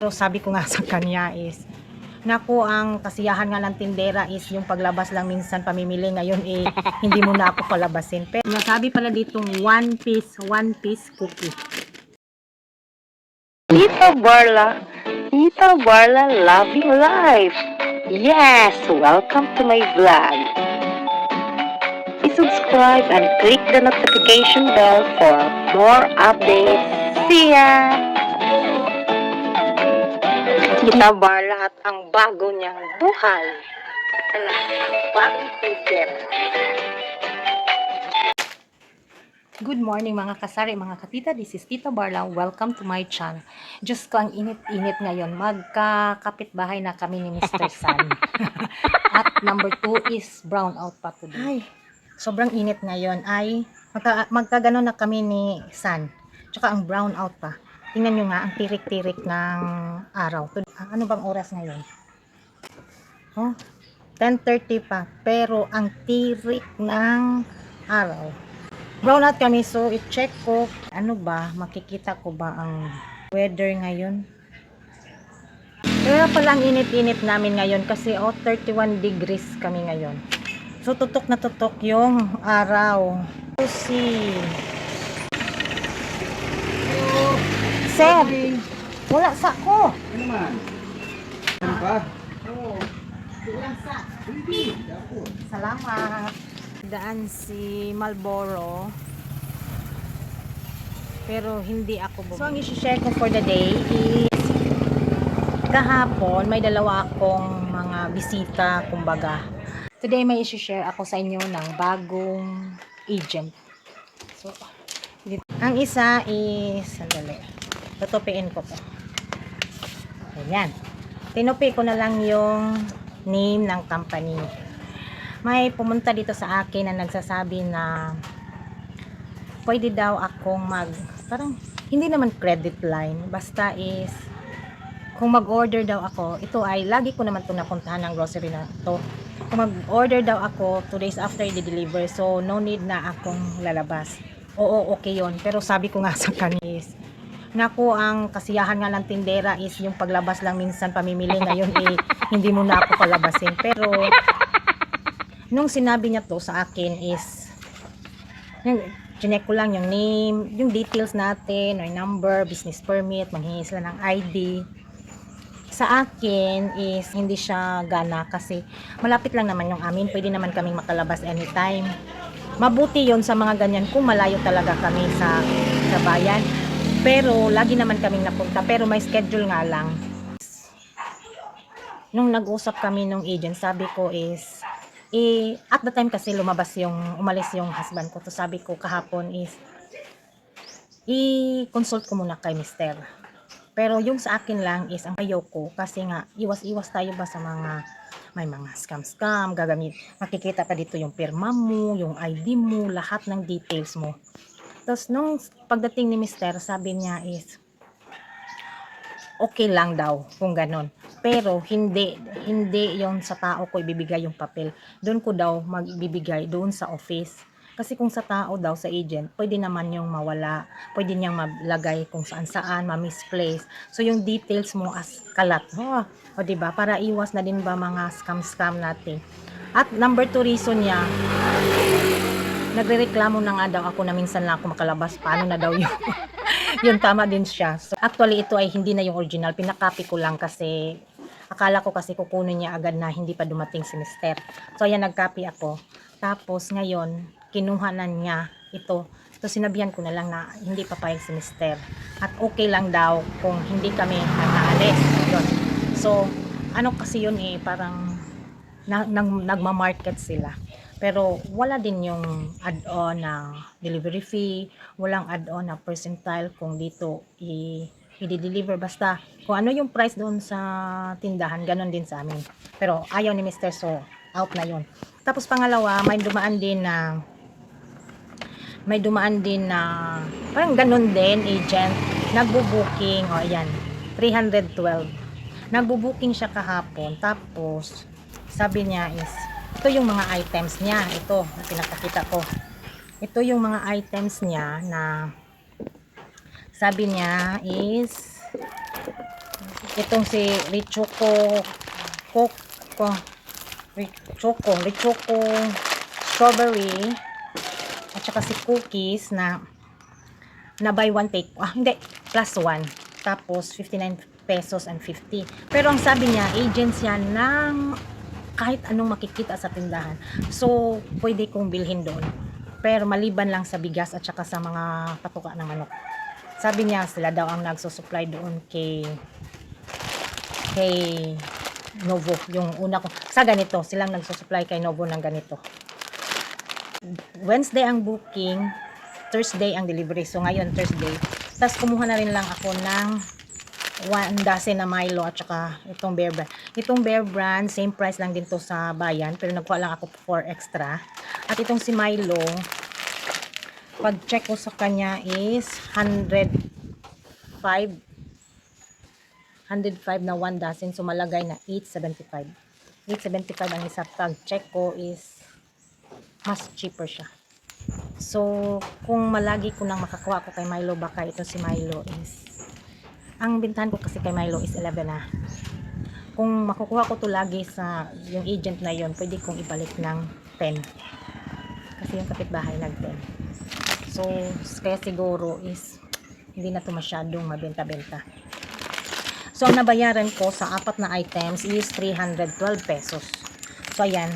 Pero sabi ko nga sa kanya is, Naku, ang kasiyahan nga ng tindera is yung paglabas lang minsan pamimili. Ngayon eh, hindi mo na ako palabasin. Pero nasabi pala ditong one piece, one piece cookie. Tita Barla, Tita Barla Loving Life. Yes, welcome to my vlog. Please subscribe and click the notification bell for more updates. See ya! Tita Barla at ang bago niyang buhay. Ala, bagong. Good morning mga kasari, mga katita. This is Tita Barla. Welcome to my channel. Diyos ko, ang init-init ngayon. Magkakapit bahay na kami ni Mr. San. At number two is brown out pa today. Ay, sobrang init ngayon. Ay, magka, magkaganon na kami ni San. Tsaka ang brown out pa. Tingnan nyo nga, ang tirik-tirik ng araw. Tud- Ano bang oras ngayon? Oh, 10.30 pa. Pero ang tirik ng araw brown out kami so i-check ko ano ba makikita ko ba ang weather ngayon kaya pala ang init-init namin ngayon kasi oh 31 degrees kami ngayon so tutok na tutok yung araw si Sir wala sa ko Ano man? Ano pa? Bilang sa Salamat. Daan si Malboro. Pero hindi ako bumili. So, ang isi-share ko for the day is kahapon, may dalawa akong mga bisita, kumbaga. Today, may isi-share ako sa inyo ng bagong agent. So, ang isa is, sandali, tutupiin ko to. Ayan. Tinupi ko na lang yung name ng company. May pumunta dito sa akin na nagsasabi na pwede daw akong mag parang hindi naman credit line basta is kung mag-order daw ako ito ay lagi ko naman ito napuntahan ng grocery na to kung mag-order daw ako 2 days after i-deliver so no need na akong lalabas oo okay yon pero sabi ko nga sa kanya is Naku, ang kasiyahan nga ng tindera is yung paglabas lang minsan pamimili. Ngayon eh, hindi mo na ako palabasin. Pero, nung sinabi niya to sa akin is, yung, chinek ko lang yung name, yung details natin, or number, business permit, maghingi sila ng ID. Sa akin is, hindi siya gana kasi malapit lang naman yung amin. Pwede naman kaming makalabas anytime. Mabuti yon sa mga ganyan kung malayo talaga kami sa, sa bayan. Pero lagi naman kaming napunta pero may schedule nga lang. Nung nag-usap kami nung agent, sabi ko is eh, at the time kasi lumabas yung umalis yung husband ko. To sabi ko kahapon is i-consult ko muna kay mister. Pero yung sa akin lang is ang ayoko kasi nga iwas-iwas tayo ba sa mga may mga scam-scam, gagamit. Makikita pa dito yung pirma mo, yung ID mo, lahat ng details mo. Tapos nung pagdating ni Mister, sabi niya is okay lang daw kung ganon. Pero hindi hindi yon sa tao ko ibibigay yung papel. Doon ko daw magbibigay doon sa office. Kasi kung sa tao daw, sa agent, pwede naman yung mawala. Pwede niyang maglagay kung saan saan, ma-misplace. So, yung details mo as kalat. Oh, o, diba? Para iwas na din ba mga scam-scam natin. At number two reason niya, nagrereklamo na nga daw ako na minsan lang ako makalabas. Paano na daw yun? yun tama din siya. So, actually, ito ay hindi na yung original. Pinakopy ko lang kasi akala ko kasi kukunin niya agad na hindi pa dumating si Mister. So, ayan, nagcopy ako. Tapos, ngayon, kinuha na niya ito. So, sinabihan ko na lang na hindi papayag si Mister. At okay lang daw kung hindi kami naalis. Yun. So, ano kasi yun eh, parang na, nag, nagma-market sila. Pero wala din yung add-on na delivery fee, walang add-on na percentile kung dito i i-deliver basta kung ano yung price doon sa tindahan, ganun din sa amin. Pero ayaw ni Mr. So, out na yun. Tapos pangalawa, may dumaan din na may dumaan din na parang ganun din, agent, nagbo-booking, o ayan, 312. Nagbo-booking siya kahapon, tapos sabi niya is, ito yung mga items niya, ito, na pinakakita ko. Ito yung mga items niya na sabi niya is Itong si Richoco Coco Richoco Richoco Strawberry at saka si Cookies na na buy one take ah hindi plus one. Tapos 59 pesos and 50 pero ang sabi niya agent yan ng kahit anong makikita sa tindahan. So pwede kong bilhin doon. Pero maliban lang sa bigas at saka sa mga patuka ng manok. Sabi niya sila daw ang nagsusupply doon kay kay Novo yung una ko. Sa ganito silang nagsusupply kay Novo ng ganito. Wednesday ang booking Thursday ang delivery. So, ngayon, Thursday. Tapos, kumuha na rin lang ako ng one dozen na Milo at saka itong Bear Brand. Itong Bear Brand, same price lang din to sa bayan. Pero nagkuha lang ako for extra. At itong si Milo, pag check ko sa kanya is 105 105 na one dozen. So, malagay na 875. 875 ang isa. Pag check ko is mas cheaper siya. So, kung malagi ko nang makakuha ko kay Milo, baka ito si Milo is, ang bintahan ko kasi kay Milo is 11 na. Kung makukuha ko to lagi sa yung agent na yon pwede kong ibalik ng 10. Kasi yung kapitbahay nag 10. So, kaya siguro is, hindi na to masyadong mabenta-benta. So, ang nabayaran ko sa apat na items is 312 pesos. So, ayan,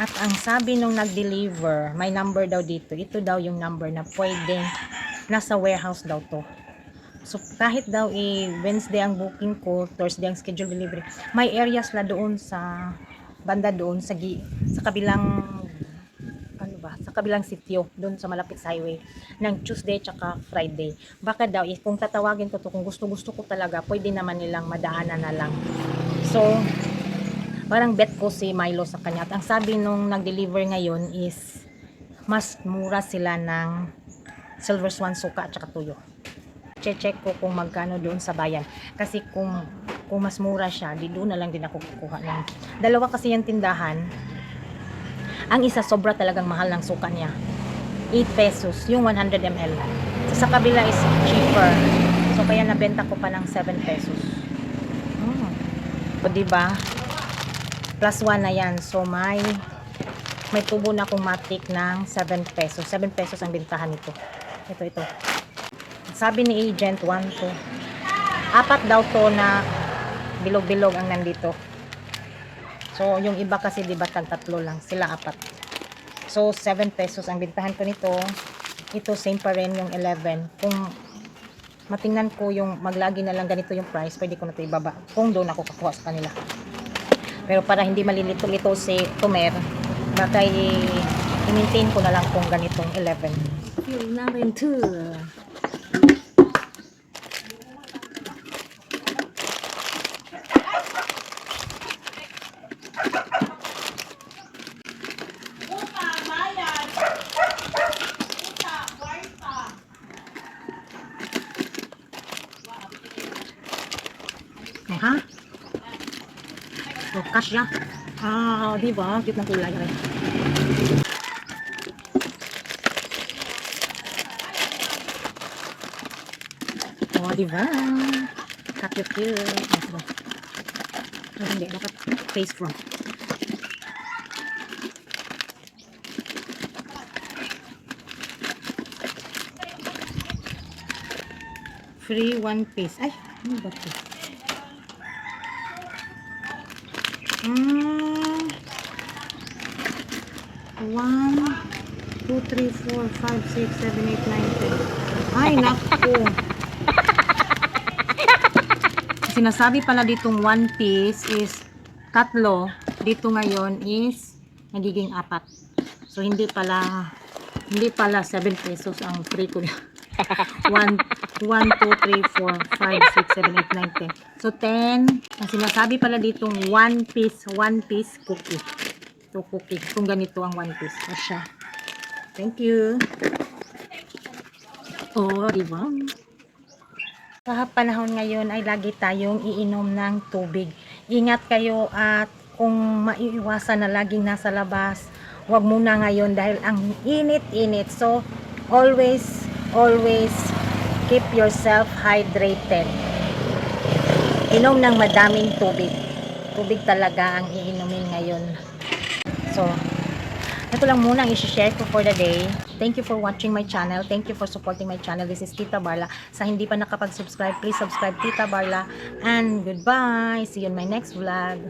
at ang sabi nung nag-deliver, may number daw dito. Ito daw yung number na pwedeng nasa warehouse daw to. So, kahit daw i Wednesday ang booking ko, Thursday ang schedule delivery, may areas na doon sa banda doon sa gi, sa kabilang ano ba, sa kabilang sitio, doon sa malapit sa highway, ng Tuesday tsaka Friday. Baka daw, eh, kung tatawagin ko to, kung gusto-gusto ko talaga, pwede naman nilang madaanan na lang. So, parang bet ko si Milo sa kanya. At ang sabi nung nag-deliver ngayon is mas mura sila ng Silver Swan suka at saka tuyo. Che-check ko kung magkano doon sa bayan. Kasi kung kung mas mura siya, di doon na lang din ako kukuha ng. Dalawa kasi yung tindahan. Ang isa sobra talagang mahal ng suka niya. 8 pesos, yung 100 ml. Sa kabila is cheaper. So kaya nabenta ko pa ng 7 pesos. Hmm. O diba? plus 1 na yan. So, may may tubo na akong matik ng 7 pesos. 7 pesos ang bintahan nito. Ito, ito. Sabi ni agent, 1, 2. Apat daw to na bilog-bilog ang nandito. So, yung iba kasi di ba tatlo lang. Sila apat. So, 7 pesos ang bintahan ko nito. Ito, same pa rin yung 11. Kung matingnan ko yung maglagi na lang ganito yung price, pwede ko na ito ibaba. Kung doon ako kakuha sa kanila. Pero para hindi malilito-lito si Tumer, baka i-maintain ko na lang kung ganitong 11. Feel na rin too. Ha? Oh, cash ya. Ah, di ba? Cute ng kulay rin. Oh, di ba? Cute cute. Ah, diba? Oh, hindi. Dapat face front. Free one piece. Ay, ano ba ito? Mm. One, two, three, four, five, six, seven, eight, nine, ten. Ay, naku. Sinasabi pala ditong one piece is tatlo. Dito ngayon is nagiging apat. So, hindi pala hindi pala 7 pesos ang free ko. 1, 1, 2, 3, 4, 5, 6, 7, 8, 9, 10. So, 10. Ang sinasabi pala ditong one piece, one piece cookie. Ito cookie. Kung ganito ang one piece. O siya. Thank you. Oh, di ba? Sa panahon ngayon ay lagi tayong iinom ng tubig. Ingat kayo at kung maiiwasan na laging nasa labas, wag muna ngayon dahil ang init-init. So, always, always keep yourself hydrated. inom ng madaming tubig. Tubig talaga ang iinumin ngayon. So, ito lang muna ang isi-share ko for the day. Thank you for watching my channel. Thank you for supporting my channel. This is Tita Barla. Sa hindi pa nakapag-subscribe, please subscribe Tita Barla. And goodbye. See you in my next vlog.